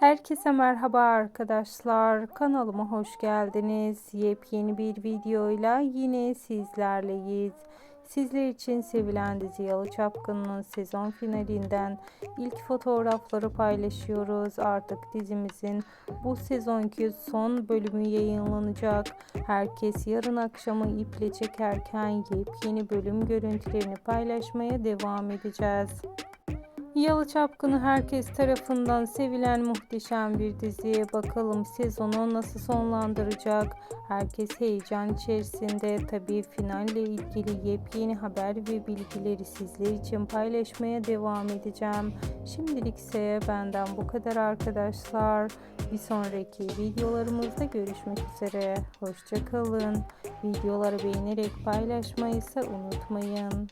Herkese merhaba arkadaşlar. Kanalıma hoş geldiniz. Yepyeni bir videoyla yine sizlerleyiz. Sizler için sevilen dizi Yalı Çapkın'ın sezon finalinden ilk fotoğrafları paylaşıyoruz. Artık dizimizin bu sezonki son bölümü yayınlanacak. Herkes yarın akşamı iple çekerken yepyeni bölüm görüntülerini paylaşmaya devam edeceğiz. Yalı Çapkını herkes tarafından sevilen muhteşem bir diziye bakalım sezonu nasıl sonlandıracak. Herkes heyecan içerisinde tabii finalle ilgili yepyeni haber ve bilgileri sizler için paylaşmaya devam edeceğim. Şimdilik ise benden bu kadar arkadaşlar. Bir sonraki videolarımızda görüşmek üzere. Hoşçakalın. Videoları beğenerek paylaşmayı ise unutmayın.